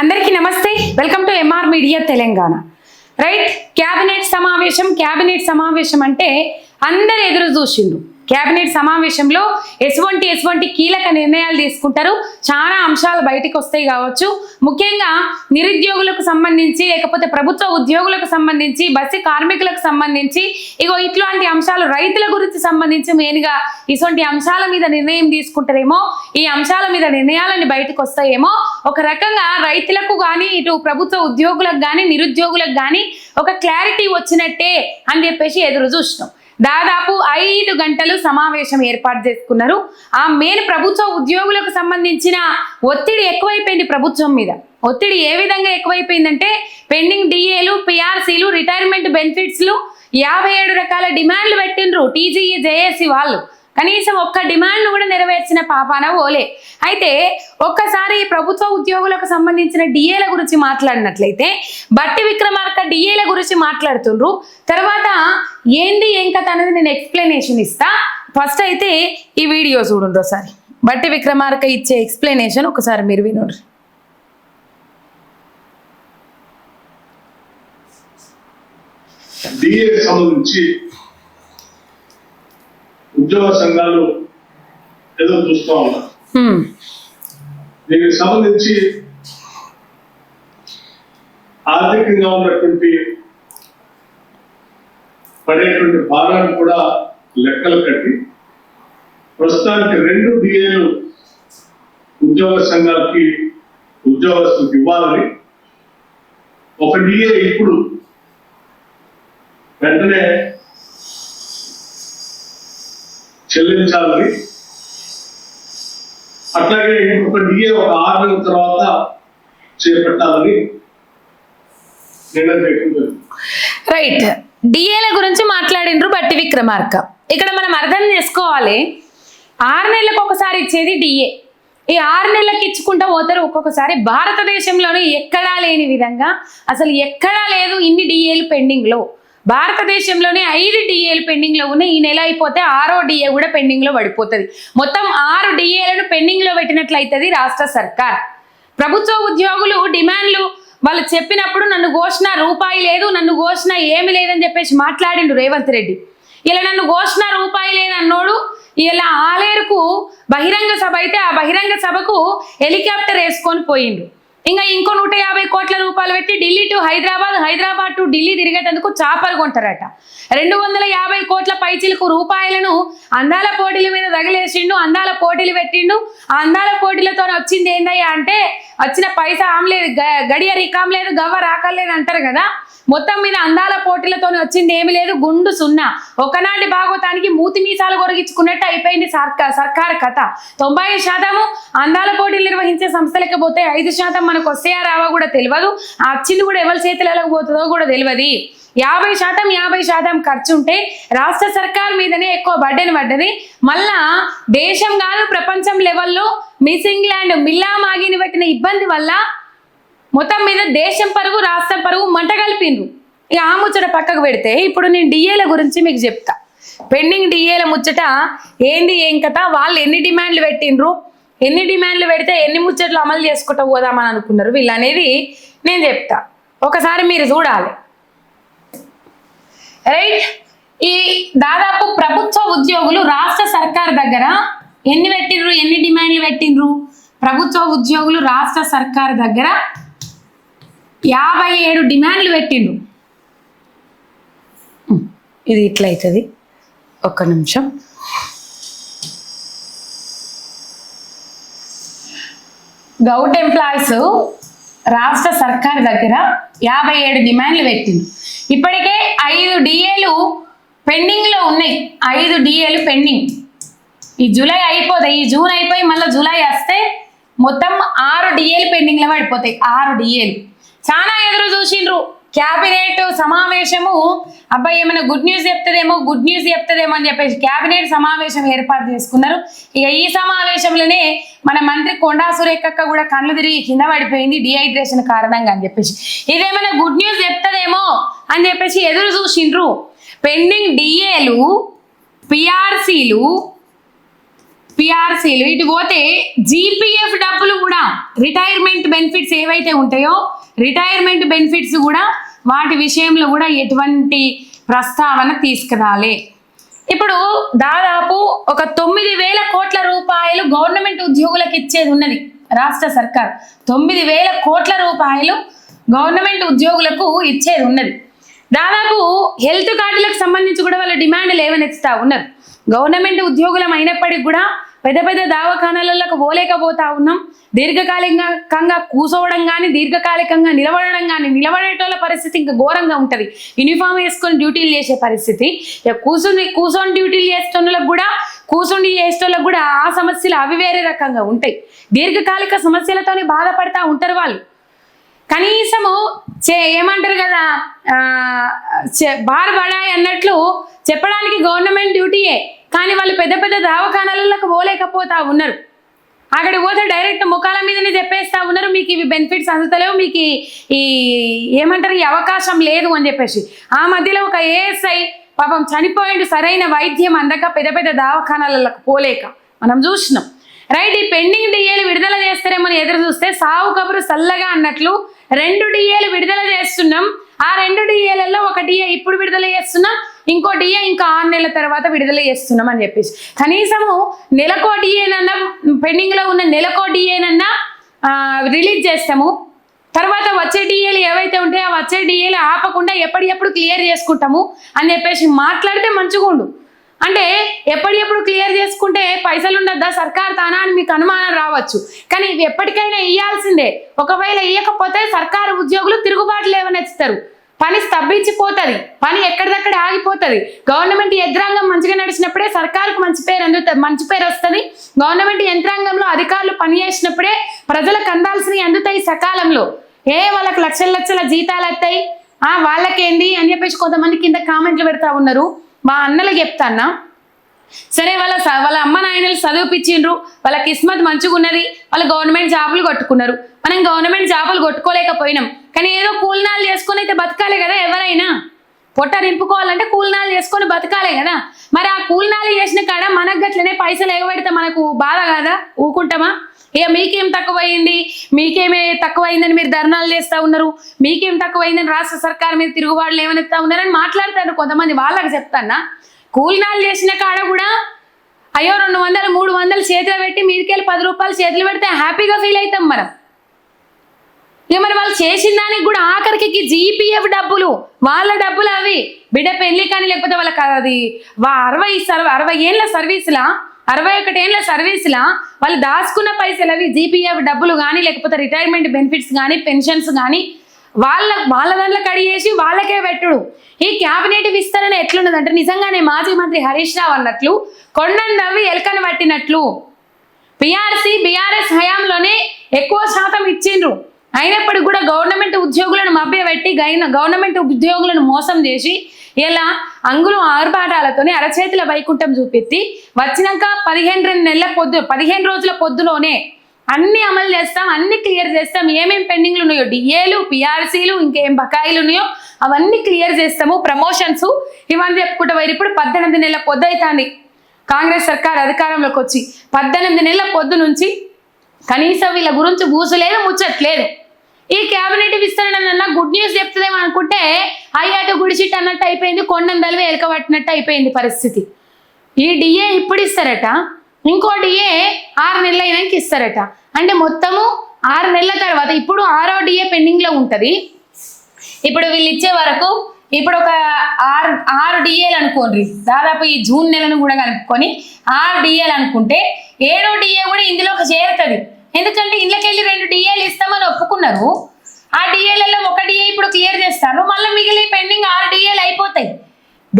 అందరికీ నమస్తే. Welcome to MR media Telangana right cabinet సమావేశం క్యాబినెట్ సమావేశం అంటే అందరు ఎదురు చూసిండ్రు. కేబినెట్ సమావేశంలో ఎటువంటి ఎటువంటి కీలక నిర్ణయాలు తీసుకుంటారు. చాలా అంశాలు బయటకు వస్తాయి కావచ్చు. ముఖ్యంగా నిరుద్యోగులకు సంబంధించి లేకపోతే ప్రభుత్వ ఉద్యోగులకు సంబంధించి బస్సు కార్మికులకు సంబంధించి ఇగో ఇట్లాంటి అంశాలు రైతుల గురించి సంబంధించి మెయిన్గా ఇటువంటి అంశాల మీద నిర్ణయం తీసుకుంటారేమో ఈ అంశాల మీద నిర్ణయాలని బయటకు వస్తాయేమో. ఒక రకంగా రైతులకు కానీ ఇటు ప్రభుత్వ ఉద్యోగులకు కానీ నిరుద్యోగులకు కానీ ఒక క్లారిటీ వచ్చినట్టే అని చెప్పేసి ఎదురు చూసినాం దాదాపు ఐదు గంటలు సమావేశం ఏర్పాటు చేసుకున్నారు. ఆ మేలు ప్రభుత్వ ఉద్యోగులకు సంబంధించిన ఒత్తిడి ఎక్కువైపోయింది ప్రభుత్వం మీద. ఒత్తిడి ఏ విధంగా ఎక్కువైపోయిందంటే పెండింగ్ డిఏలు పిఆర్సీలు రిటైర్మెంట్ బెనిఫిట్స్లు యాభై ఏడు రకాల డిమాండ్లు పెట్టిండ్రు టీజీఈ జేఏసీ వాళ్ళు. కనీసం ఒక్క డిమాండ్ కూడా నెరవేర్చిన పాపాన ఓలే. అయితే ఒక్కసారి ఈ ప్రభుత్వ ఉద్యోగులకు సంబంధించిన డిఏల గురించి మాట్లాడినట్లయితే బట్టి విక్రమార్క డిఏల గురించి మాట్లాడుతుండ్రు. తర్వాత ఏంది ఏం కథ అనేది నేను ఎక్స్ప్లెనేషన్ ఇస్తా. ఫస్ట్ అయితే ఈ వీడియో చూడండి ఒకసారి. బట్టి విక్రమార్క ఇచ్చే ఎక్స్ప్లెనేషన్ ఒకసారి మీరు వినండి డిఏ సంబంధించి ఉద్యోగ సంఘాలు ఏదో చూస్తూ ఉన్నారు. దీనికి సంబంధించి ఆర్థికంగా ఉన్నటువంటి పడేటువంటి భారాన్ని కూడా లెక్కలు కట్టి ప్రస్తుతానికి రెండు డిఏలు ఉద్యోగ సంఘాలకి ఉద్యోగస్తులకు ఇవ్వాలని ఒక డిఏ ఇప్పుడు వెంటనే చెల్లించాలని. అట్లాగే ఒక డిఏ ఒక ఆరు నెలల తర్వాత చేపట్టాలని నిర్ణయం రైట్ డిఏల గురించి మాట్లాడిండ్రు బట్టి విక్రమార్క. ఇక్కడ మనం అర్థం చేసుకోవాలి. ఆరు నెలలకు ఒకసారి ఇచ్చేది డిఏ ఈ ఆరు నెలలకు ఇచ్చుకుంటా పోతారు ఒక్కొక్కసారి. భారతదేశంలోనే ఎక్కడా లేని విధంగా అసలు ఎక్కడా లేదు ఇన్ని డిఏలు పెండింగ్లో భారతదేశంలోనే ఐదు డిఏలు పెండింగ్లో ఉన్నాయి. ఈ నెల అయిపోతే ఆరో డిఏ కూడా పెండింగ్లో పడిపోతుంది. మొత్తం ఆరు డిఏలను పెండింగ్లో పెట్టినట్లయితుంది రాష్ట్ర సర్కార్. ప్రభుత్వ ఉద్యోగులు డిమాండ్లు వాళ్ళు చెప్పినప్పుడు నన్ను ఘోషణ రూపాయి లేదు నన్ను ఘోషణ ఏమి లేదని చెప్పేసి మాట్లాడిండు రేవంత్ రెడ్డి. ఇలా నన్ను ఘోషణ రూపాయి లేదన్నోడు ఇలా ఆలేరుకు బహిరంగ సభ అయితే ఆ బహిరంగ సభకు హెలికాప్టర్ వేసుకొని పోయిండు. ఇంకా ఇంకో నూట యాభై కోట్ల రూపాయలు పెట్టి ఢిల్లీ టు హైదరాబాద్ హైదరాబాద్ టు ఢిల్లీ తిరిగేటందుకు చాపలు కొంటారట. రెండు వందల యాభై కోట్ల పైచిలకు రూపాయలను అందాల పోటీల మీద తగిలేసిండు అందాల పోటీలు పెట్టిండు. ఆ అందాల పోటీలతో వచ్చింది ఏందయ్యా అంటే వచ్చిన పైసా ఆమ్లేదు గ- గడియ రికామ్ లేదు గవ్వ రాకలేదు అంటారు కదా. మొత్తం మీద అందాల పోటీలతో వచ్చింది ఏమి లేదు. గుండు సున్నా. ఒకనాటి భాగవతానికి మూతి మీసాలు కొరిగించుకున్నట్టు అయిపోయింది సర్కార్ సర్కార్ కథ. తొంభై శాతము అందాల పోటీలు నిర్వహించే సంస్థలకి పోతే ఐదు శాతం మనకు వస్తాయా రావా కూడా తెలియదు ఆ వచ్చింది కూడా ఎవరి చేతులకు పోతుందో కూడా తెలియదు యాభై శాతం యాభై శాతం ఖర్చు ఉంటే రాష్ట్ర సర్కార్ మీదనే ఎక్కువ బడ్డెని పడ్డది. మళ్ళా దేశం కాదు ప్రపంచం లెవెల్లో మిస్సింగ్ ల్యాండ్ మిల్లా మాగిని పెట్టిన ఇబ్బంది వల్ల మొత్తం మీద దేశం పరుగు రాష్ట్రం పరుగు మంట కలిపిండ్రు. ఇక ఆ ముచ్చట పక్కకు పెడితే ఇప్పుడు నేను డిఏల గురించి మీకు చెప్తా. పెండింగ్ డిఏల ముచ్చట ఏంది ఏం కథ? వాళ్ళు ఎన్ని డిమాండ్లు పెట్టిండ్రు? ఎన్ని డిమాండ్లు పెడితే ఎన్ని ముచ్చట్లు అమలు చేసుకుంటూ పోదామని అనుకున్నారు? వీళ్ళు అనేది నేను చెప్తా. ఒకసారి మీరు చూడాలి. రైట్? ఈ దాదాపు ప్రభుత్వ ఉద్యోగులు రాష్ట్ర సర్కార్ దగ్గర ఎన్ని పెట్టిండ్రు? ఎన్ని డిమాండ్లు పెట్టిండ్రు? ప్రభుత్వ ఉద్యోగులు రాష్ట్ర సర్కార్ దగ్గర యాభై ఏడు డిమాండ్లు పెట్టిండు. ఇది ఇట్లా అవుతుంది ఒక్క నిమిషం. గౌట్ ఎంప్లాయీస్ రాష్ట్ర సర్కార్ దగ్గర యాభై ఏడు డిమాండ్లు పెట్టిండు. ఇప్పటికే ఐదు డిఏలు పెండింగ్లో ఉన్నాయి. ఐదు డిఏలు పెండింగ్. ఈ జూలై అయిపోతాయి ఈ జూన్ అయిపోయి మళ్ళీ జూలై వస్తే మొత్తం ఆరు డిఏలు పెండింగ్లో పడిపోతాయి. ఆరు డిఏలు. చాలా ఎదురు చూసిండ్రు. క్యాబినెట్ సమావేశము. అబ్బాయి ఏమైనా గుడ్ న్యూస్ చెప్తుందేమో గుడ్ న్యూస్ చెప్తుందేమో అని చెప్పేసి క్యాబినెట్ సమావేశం ఏర్పాటు చేసుకున్నారు. ఇక ఈ సమావేశంలోనే మన మంత్రి కొండా సురేఖక్క కూడా కళ్ళు తిరిగి కింద పడిపోయింది డిహైడ్రేషన్ కారణంగా అని చెప్పేసి. ఇదేమైనా గుడ్ న్యూస్ చెప్తుందేమో అని చెప్పేసి ఎదురు చూసిండ్రు. పెండింగ్ డిఏలు పిఆర్సీలు పిఆర్సీలు ఇటు పోతే జీపీఎఫ్ డబ్బులు కూడా రిటైర్మెంట్ బెనిఫిట్స్ ఏవైతే ఉంటాయో రిటైర్మెంట్ బెనిఫిట్స్ కూడా వాటి విషయంలో కూడా ఎటువంటి ప్రస్తావన తీసుకురాలే. ఇప్పుడు దాదాపు ఒక తొమ్మిది వేల కోట్ల రూపాయలు గవర్నమెంట్ ఉద్యోగులకు ఇచ్చేది ఉన్నది రాష్ట్ర సర్కార్. తొమ్మిది వేల కోట్ల రూపాయలు గవర్నమెంట్ ఉద్యోగులకు ఇచ్చేది ఉన్నది. దాదాపు హెల్త్ కార్డులకు సంబంధించి కూడా వాళ్ళ డిమాండ్ లేవనెత్తుతా ఉన్నారు. గవర్నమెంట్ ఉద్యోగులం అయినప్పటికీ కూడా పెద్ద పెద్ద దవాఖానాలకు పోలేకపోతా ఉన్నాం. దీర్ఘకాలికంగా కూసోవడం కానీ దీర్ఘకాలికంగా నిలబడడం కానీ నిలబడేటోళ్ళ పరిస్థితి ఇంకా ఘోరంగా ఉంటుంది. యూనిఫామ్ వేసుకొని డ్యూటీలు చేసే పరిస్థితి. ఇక కూర్చుని కూర్చొని డ్యూటీలు చేస్తున్నలకు కూడా కూర్చొని చేసేటోళ్ళకి కూడా ఆ సమస్యలు అవి వేరే రకంగా ఉంటాయి. దీర్ఘకాలిక సమస్యలతోనే బాధపడతా ఉంటారు వాళ్ళు. కనీసము చే ఏమంటారు కదా ఆ, బార్ బడాయి అన్నట్లు చెప్పడానికి గవర్నమెంట్ డ్యూటీయే కానీ వాళ్ళు పెద్ద పెద్ద దవాఖానాలకు పోలేకపోతా ఉన్నారు. అక్కడికి పోతే డైరెక్ట్ ముఖాల మీదనే చెప్పేస్తా ఉన్నారు. మీకు ఇవి బెనిఫిట్స్ అందుతలేవు మీకు ఈ- ఏమంటారు ఈ అవకాశం లేదు అని చెప్పేసి. ఆ మధ్యలో ఒక ఏఎస్ఐ పాపం చనిపోయిండు సరైన వైద్యం అందక పెద్ద పెద్ద దవాఖానాలకు పోలేక. మనం చూసినాం. రైట్ ఈ పెండింగ్ డిఏలు విడుదల చేస్తారేమో ఎదురు చూస్తే సావు కబురు చల్లగా అన్నట్లు రెండు డిఏలు విడుదల చేస్తున్నాం. ఆ రెండు డిఏలలో ఒక డిఏ ఇప్పుడు విడుదల చేస్తున్నాం ఇంకో డిఏ ఇంకా ఆరు నెలల తర్వాత విడుదల చేస్తున్నాం అని చెప్పేసి. కనీసము నెలకో డిఏనన్నా పెండింగ్లో ఉన్న నెలకో డిఏనన్నా రిలీజ్ చేస్తాము. తర్వాత వచ్చే డిఏలు ఏవైతే ఉంటాయో ఆ వచ్చే డిఏలు ఆపకుండా ఎప్పటికప్పుడు క్లియర్ చేసుకుంటాము అని చెప్పేసి మాట్లాడితే మంచిగుండు అంటే ఎప్పటికప్పుడు క్లియర్ చేసుకుంటే పైసలు ఉండద్దా? సర్కార్ తానా అని మీకు అనుమానం రావచ్చు. కానీ ఇవి ఎప్పటికైనా ఇయ్యాల్సిందే. ఒకవేళ ఇయ్యకపోతే సర్కారు ఉద్యోగులు తిరుగుబాటు లేవనెత్తుతారు. పని స్తంభించిపోతుంది పని ఎక్కడిదక్కడ ఆగిపోతుంది. గవర్నమెంట్ యంత్రాంగం మంచిగా నడిచినప్పుడే సర్కారుకు మంచి పేరు అందుతుంది మంచి పేరు వస్తుంది. గవర్నమెంట్ యంత్రాంగంలో అధికారులు పనిచేసినప్పుడే ప్రజలకు అందాల్సినవి అందుతాయి సకాలంలో. ఏ వాళ్ళకి లక్షల లక్షల జీతాలు వస్తాయి. ఆ వాళ్ళకేంది అని చెప్పేసి కొంతమంది కింద కామెంట్లు పెడతా ఉన్నారు. మా అన్నలకు చెప్తాన్నా. సరే వాళ్ళ స- వాళ్ళ అమ్మ నాయనలు చదివిపించిండ్రు వాళ్ళ కిస్మత్ మంచిగా ఉన్నది వాళ్ళు గవర్నమెంట్ జాబులు కొట్టుకున్నారు. మనం గవర్నమెంట్ జాబులు కొట్టుకోలేకపోయినాం. కానీ ఏదో కూలినాలు చేసుకొని అయితే బతకాలి కదా ఎవరైనా. పొట్ట నింపుకోవాలంటే కూలినాలు చేసుకొని బతకాలి కదా. మరి ఆ కూలినాలు చేసిన కాడ మనకు గట్లనే పైసలు ఎగబెడితే మనకు బాధ కదా? ఊకుంటామా ఇక మీకేం తక్కువైంది? మీకేమే తక్కువైందని మీరు ధర్నాలు చేస్తూ ఉన్నారు? మీకేం తక్కువైందని రాష్ట్ర సర్కార్ మీద తిరుగుబాటులు ఏమనిస్తా ఉన్నారని మాట్లాడతారు కొంతమంది వాళ్ళకి చెప్తానా? కూలినాలు చేసిన కాడ కూడా అయ్యో రెండు వందలు మూడు వందలు చేతిలో పెట్టి మీదికెళ్ళి పది రూపాయలు చేతులు పెడితే హ్యాపీగా ఫీల్ అవుతాం మనం. ఇక మరి వాళ్ళు చేసిన దానికి కూడా ఆఖరికి జీపీఎఫ్ డబ్బులు వాళ్ళ డబ్బులు అవి. బిడ్డ పెళ్ళి కానీ లేకపోతే వాళ్ళకి అది వా అరవై సర్వ అరవై ఏళ్ళ సర్వీసులా? అరవై ఒకటి ఏళ్ళ సర్వీసులా? వాళ్ళు దాచుకున్న పైసలు అవి జీపీఎఫ్ డబ్బులు కానీ లేకపోతే రిటైర్మెంట్ బెనిఫిట్స్ కానీ పెన్షన్స్ కానీ వాళ్ళ వాళ్ళ దాంట్లో కడిగేసి వాళ్ళకే పెట్టుడు. ఈ క్యాబినెట్ విస్తరణ ఎట్లున్నదంటే నిజంగానే మాజీ మంత్రి హరీష్ రావు అన్నట్లు కొండను నవ్వి ఎలకను పట్టినట్లు. పిఆర్సీ బీఆర్ఎస్ హయాంలోనే ఎక్కువ శాతం ఇచ్చిండ్రు. అయినప్పటికీ కూడా గవర్నమెంట్ ఉద్యోగులను మభ్యపెట్టి గవర్నమెంట్ ఉద్యోగులను మోసం చేసి ఇలా అంగులు ఆర్భాటాలతోనే అరచేతుల వైకుంఠం చూపెత్తి వచ్చినాక పదిహేను రెండు నెలల పొద్దు పదిహేను రోజుల పొద్దులోనే అన్ని అమలు చేస్తాం అన్ని క్లియర్ చేస్తాం ఏమేమి పెండింగ్లు ఉన్నాయో డిఏలు పిఆర్సీలు ఇంకేం బకాయిలు ఉన్నాయో అవన్నీ క్లియర్ చేస్తాము ప్రమోషన్స్. ఇవన్నీ చెప్పుకుంటూ పోయి ఇప్పుడు పద్దెనిమిది నెలల పొద్దు అవుతుంది కాంగ్రెస్ సర్కార్ అధికారంలోకి వచ్చి పద్దెనిమిది నెలల పొద్దు నుంచి కనీసం వీళ్ళ గురించి బూసలేదు ముచ్చట్లేదు ఈ కేబినెట్ విస్తరణ గుడ్ న్యూస్ చెప్తుందేమో అనుకుంటే అయ్యాట గుడిచిట్ అన్నట్టు అయిపోయింది కొండం దలివి అయిపోయింది పరిస్థితి. ఈ డిఏ ఇప్పుడు ఇస్తారట ఇంకో డిఏ ఆరు నెలలు అయినాక ఇస్తారట. అంటే మొత్తము ఆరు నెలల తర్వాత ఇప్పుడు ఆరో డిఏ పెండింగ్లో ఉంటుంది. ఇప్పుడు వీళ్ళు ఇచ్చే వరకు ఇప్పుడు ఒక ఆరు ఆరు డిఏలు అనుకోండి దాదాపు ఈ జూన్ నెలను కూడా కలుపుకొని ఆరు డిఏలు అనుకుంటే ఏడో డిఏ కూడా ఇందులోకి చేరుతుంది. ఎందుకంటే ఇళ్ళకెళ్ళి రెండు డిఏలు ఇస్తామని ఒప్పుకున్నారు. ఆ డిఏలలో ఒక డిఏ ఇప్పుడు క్లియర్ చేస్తారు. మళ్ళీ మిగిలి పెండింగ్ ఆరు డిఏలు అయిపోతాయి.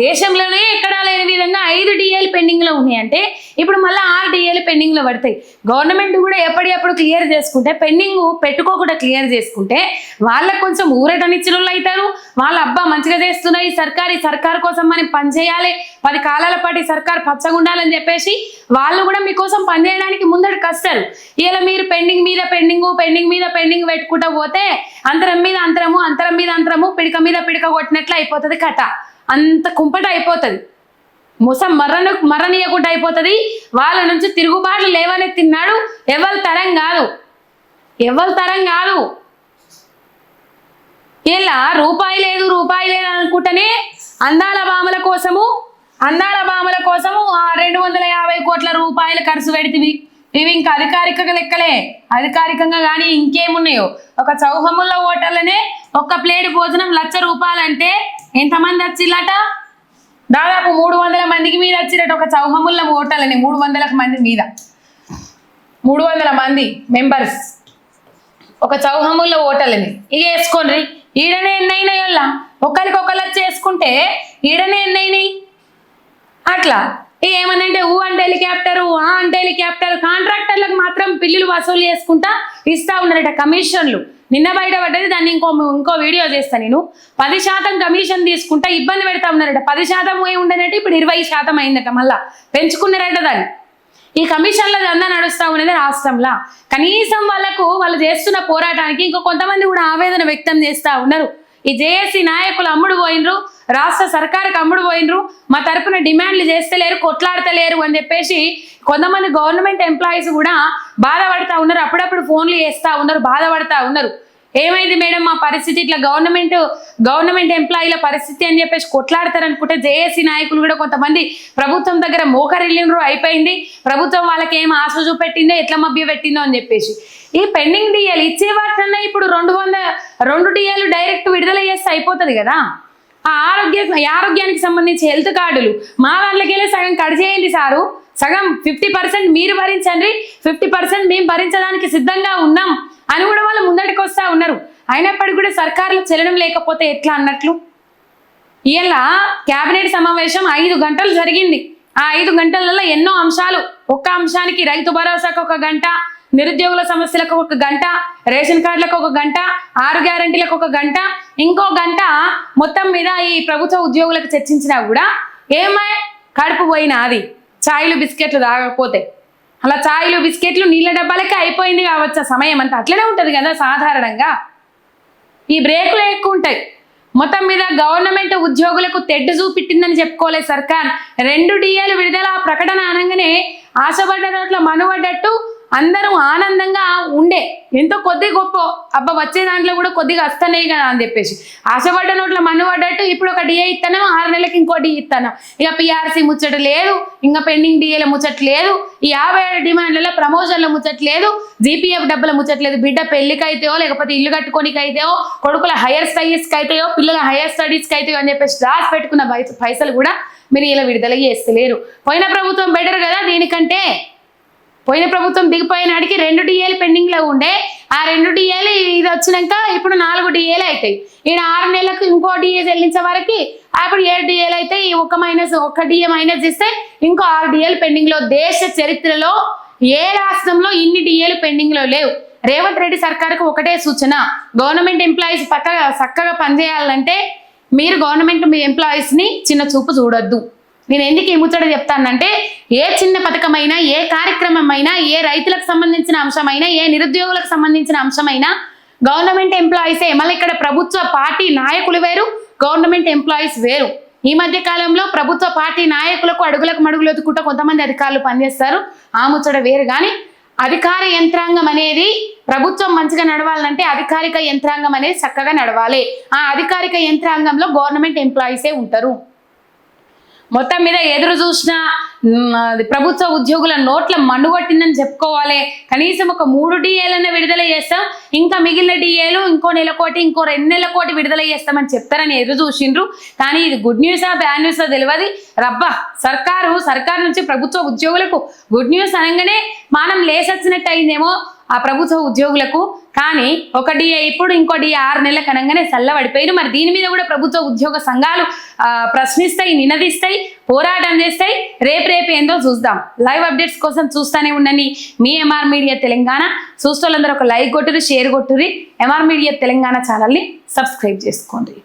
దేశంలోనే ఎక్కడా లేని విధంగా ఐదు డిఏలు పెండింగ్లో ఉన్నాయంటే ఇప్పుడు మళ్ళీ ఆరు డిఏలు పెండింగ్లో పడతాయి. గవర్నమెంట్ కూడా ఎప్పటికప్పుడు క్లియర్ చేసుకుంటే పెండింగ్ పెట్టుకోకుండా క్లియర్ చేసుకుంటే వాళ్ళకు కొంచెం ఊరటనిచ్చినోళ్ళు అవుతారు వాళ్ళ అబ్బా మంచిగా చేస్తున్నాయి సర్కార్ ఈ సర్కార్ కోసం మనం పనిచేయాలి పది కాలాల పాటు ఈ సర్కార్ పచ్చగుండాలని చెప్పేసి వాళ్ళు కూడా మీకోసం పనిచేయడానికి ముందడికి వస్తారు. ఇలా మీరు పెండింగ్ మీద పెండింగ్ పెండింగ్ మీద పెండింగ్ పెట్టుకుంటూ పోతే అంతరం మీద అంతరము అంతరం మీద అంతరము పిడక మీద పిడక కొట్టినట్లు అయిపోతుంది కథ. అంత కుంపట అయిపోతుంది. ముస మర్రను మరణీయకుండా అయిపోతుంది. వాళ్ళ నుంచి తిరుగుబాట్లు లేవనెత్తిన్నాడు ఎవరి తరం కాదు. ఎవరి తరం కాదు. ఇలా రూపాయి లేదు రూపాయి లేదు అనుకుంటేనే అందాల భామల కోసము అందాల భామల కోసము ఆ రెండు వందల యాభై కోట్ల రూపాయలు ఖర్చు పెడితే ఇవి ఇంకా అధికారికంగా లెక్కలే. అధికారికంగా కానీ ఇంకేమున్నాయో. ఒక చౌహముల ఓటర్లనే ఒక్క ప్లేట్ భోజనం లక్ష రూపాయలంటే ఎంతమంది వచ్చిల్లట? దాదాపు మూడు వందల మందికి మీద వచ్చిరట ఒక చౌహముల హోటల్ అని మూడు వందల మంది మీద. మూడు వందల మంది మెంబర్స్ ఒక చౌహముల హోటల్ అని ఇక వేసుకోండి. ఈడనే ఎన్నైనాయి వాళ్ళ ఒకరికొకరు వచ్చి వేసుకుంటే ఈడనే ఎన్నైనాయి? అట్లా. ఏమనంటే ఊ అంటే హెలికాప్టర్ ఆ అంటే హెలికాప్టర్ కాంట్రాక్టర్లకు మాత్రం పిల్లులు వసూలు చేసుకుంటా ఇస్తా ఉన్నారట కమిషన్లు. నిన్న బయట పడ్డది దాన్ని ఇంకో ఇంకో వీడియో చేస్తా నేను. పది శాతం కమిషన్ తీసుకుంటా ఇబ్బంది పెడతా ఉన్నారట. పది శాతం పోయి ఉండనట్టు ఇప్పుడు ఇరవై శాతం అయిందట మళ్ళా. పెంచుకున్నారట దాన్ని. ఈ కమిషన్ల దందా నడుస్తూ ఉన్నది రాష్ట్రంలో. కనీసం వాళ్ళకు వాళ్ళు చేస్తున్న పోరాటానికి ఇంకో కొంతమంది కూడా ఆవేదన వ్యక్తం చేస్తా ఉన్నారు. ఈ జేఏసీ నాయకులు అమ్ముడు పోయినరు రాష్ట్ర సర్కారుకి అమ్ముడు పోయినరు. మా తరపున డిమాండ్లు చేస్తలేరు కొట్లాడతలేరు అని చెప్పేసి కొంతమంది గవర్నమెంట్ ఎంప్లాయీస్ కూడా బాధపడతా ఉన్నారు. అప్పుడప్పుడు ఫోన్లు చేస్తా ఉన్నారు బాధపడతా ఉన్నారు. ఏమైంది మేడం మా పరిస్థితి? ఇట్లా గవర్నమెంట్ గవర్నమెంట్ ఎంప్లాయీల పరిస్థితి అని చెప్పేసి కొట్లాడతారు అనుకుంటే జేఏసీ నాయకులు కూడా కొంతమంది ప్రభుత్వం దగ్గర మోకరిల్లినరు అయిపోయింది. ప్రభుత్వం వాళ్ళకి ఏం ఆశ చూపెట్టిందో ఎట్లా మభ్య పెట్టిందో అని చెప్పేసి. ఈ పెండింగ్ డిఎల్ ఇచ్చే వాటికన్నా ఇప్పుడు రెండు వంద రెండు డిఎల్ డైరెక్ట్ విడుదల చేస్తే అయిపోతుంది కదా? ఆ ఆరోగ్య ఆరోగ్యానికి సంబంధించి హెల్త్ కార్డులు. మా వాళ్ళకెళ్ళి సగం కట్ చేయండి సారు. సగం ఫిఫ్టీ పర్సెంట్ మీరు భరించండి. ఫిఫ్టీ పర్సెంట్ మేము భరించడానికి సిద్ధంగా ఉన్నాం అని కూడా వాళ్ళు ముందటికి వస్తా ఉన్నారు. అయినప్పటికీ కూడా సర్కారులు చెల్లడం లేకపోతే ఎట్లా అన్నట్లు? ఇలా కేబినెట్ సమావేశం ఐదు గంటలు జరిగింది. ఆ ఐదు గంటలలో ఎన్నో అంశాలు. ఒక్క అంశానికి రైతు భరోసాకు ఒక గంట నిరుద్యోగుల సమస్యలకు ఒక గంట రేషన్ కార్డులకు ఒక గంట ఆరు గ్యారంటీలకు ఒక గంట ఇంకో గంట మొత్తం మీద ఈ ప్రభుత్వ ఉద్యోగులకు చర్చించినా కూడా ఏమై కడుపు పోయినా అది. చాయ్లు బిస్కెట్లు తాగకపోతే. అలా ఛాయ్లు బిస్కెట్లు నీళ్ళ డబ్బాలకే అయిపోయింది కావచ్చు ఆ సమయం అంతా. అట్లనే ఉంటుంది కదా సాధారణంగా. ఈ బ్రేకులు ఎక్కువ ఉంటాయి. మొత్తం మీద గవర్నమెంట్ ఉద్యోగులకు తెడ్డు చూపెట్టిందని చెప్పుకోలేదు సర్కార్. రెండు డిఏలు విడుదల ప్రకటన అనగానే ఆశపడ్డ నోట్ల మనువడ్డట్టు అందరూ ఆనందంగా ఉండే. ఎంతో కొద్ది గొప్ప అబ్బా వచ్చే దాంట్లో కూడా కొద్దిగా వస్తున్నాయి కదా అని చెప్పేసి. ఆశపడ్డ నోట్ల పడ్డట్టు ఇప్పుడు ఒక డిఏ ఇస్తాను ఆరు నెలలకి ఇంకో డిఏ ఇస్తాను ఇక పిఆర్సీ ముచ్చట లేదు ఇంకా పెండింగ్ డిఏల ముచ్చట లేదు ఈ యాభై ఏడు డిమాండ్లలో ప్రమోషన్ల ముచ్చట లేదు జీపీఎఫ్ డబ్బుల ముచ్చట లేదు. బిడ్డ పెళ్ళికి అయితేయో లేకపోతే ఇల్లు కట్టుకోనికి అయితేయో కొడుకుల హైయర్ స్టడీస్కి అయితేయో పిల్లల హైయర్ స్టడీస్కి అయితేయో అని చెప్పేసి దాచి పెట్టుకున్న పైసలు కూడా మీరు ఇలా విడుదల చేస్తలేరు. పోయిన ప్రభుత్వం బెటర్ కదా దీనికంటే పోయిన ప్రభుత్వం దిగిపోయినాడికి రెండు డిఏలు పెండింగ్లో ఉండే. ఆ రెండు డిఏలు ఇది వచ్చినాక ఇప్పుడు నాలుగు డిఏలు అవుతాయి ఈడ ఆరు నెలలకు ఇంకో డిఏ చెల్లించే వరకు అప్పుడు ఏడు డిఏలు అయితే ఈ ఒక మైనస్ ఒక డిఏ మైనస్ ఇస్తే ఇంకో ఆరు డిఏలు పెండింగ్లో దేశ చరిత్రలో ఏ రాష్ట్రంలో ఇన్ని డిఏలు పెండింగ్లో లేవు? రేవంత్ రెడ్డి సర్కార్కు ఒకటే సూచన గవర్నమెంట్ ఎంప్లాయీస్ పక్కగా చక్కగా పనిచేయాలంటే మీరు గవర్నమెంట్ మీ ఎంప్లాయీస్ని చిన్న చూపు చూడొద్దు. నేను ఎందుకు ఈ ముచ్చట చెప్తానంటే ఏ చిన్న పథకమైనా ఏ కార్యక్రమం అయినా ఏ రైతులకు సంబంధించిన అంశమైనా ఏ నిరుద్యోగులకు సంబంధించిన అంశమైనా గవర్నమెంట్ ఎంప్లాయీసే. మళ్ళీ ఇక్కడ ప్రభుత్వ పార్టీ నాయకులు వేరు గవర్నమెంట్ ఎంప్లాయీస్ వేరు. ఈ మధ్య కాలంలో ప్రభుత్వ పార్టీ నాయకులకు అడుగులకు మడుగులు ఎత్తుకుంటూ కొంతమంది అధికారులు పనిచేస్తారు. ఆ ముచ్చట వేరు. కానీ అధికార యంత్రాంగం అనేది ప్రభుత్వం మంచిగా నడవాలంటే అధికారిక యంత్రాంగం అనేది చక్కగా నడవాలి. ఆ అధికారిక యంత్రాంగంలో గవర్నమెంట్ ఎంప్లాయీసే ఉంటారు. మొత్తం మీద ఎదురు చూసిన ప్రభుత్వ ఉద్యోగుల నోట్ల మనుగొట్టిందని చెప్పుకోవాలి. కనీసం ఒక మూడు డిఏలన్న విడుదల చేస్తాం. ఇంకా మిగిలిన డిఏలు ఇంకో నెల కోటి ఇంకో రెండు నెల కోటి విడుదల చేస్తామని చెప్తారని ఎదురు చూసిండ్రు. కానీ ఇది గుడ్ న్యూసా బ్యాడ్ న్యూసా తెలియదు. రబ్బా సర్కారు సర్కారు నుంచి ప్రభుత్వ ఉద్యోగులకు గుడ్ న్యూస్ అనగానే మనం లేసొచ్చినట్టు అయిందేమో ఆ ప్రభుత్వ ఉద్యోగులకు. కానీ ఒక డిఏ ఇప్పుడు ఇంకో డిఏ ఆరు నెలల కనంగానే చల్లబడిపోయారు మరి దీని మీద కూడా ప్రభుత్వ ఉద్యోగ సంఘాలు ప్రశ్నిస్తాయి నినదిస్తాయి పోరాటం చేస్తాయి. రేపు రేపు ఏందో చూద్దాం. లైవ్ అప్డేట్స్ కోసం చూస్తూనే ఉండని మీ ఎంఆర్ మీడియా తెలంగాణ. చూస్తోళ్ళందరూ ఒక లైక్ కొట్టురి షేర్ కొట్టురి ఎంఆర్ మీడియా తెలంగాణ ఛానల్ని సబ్స్క్రైబ్ చేసుకోండి.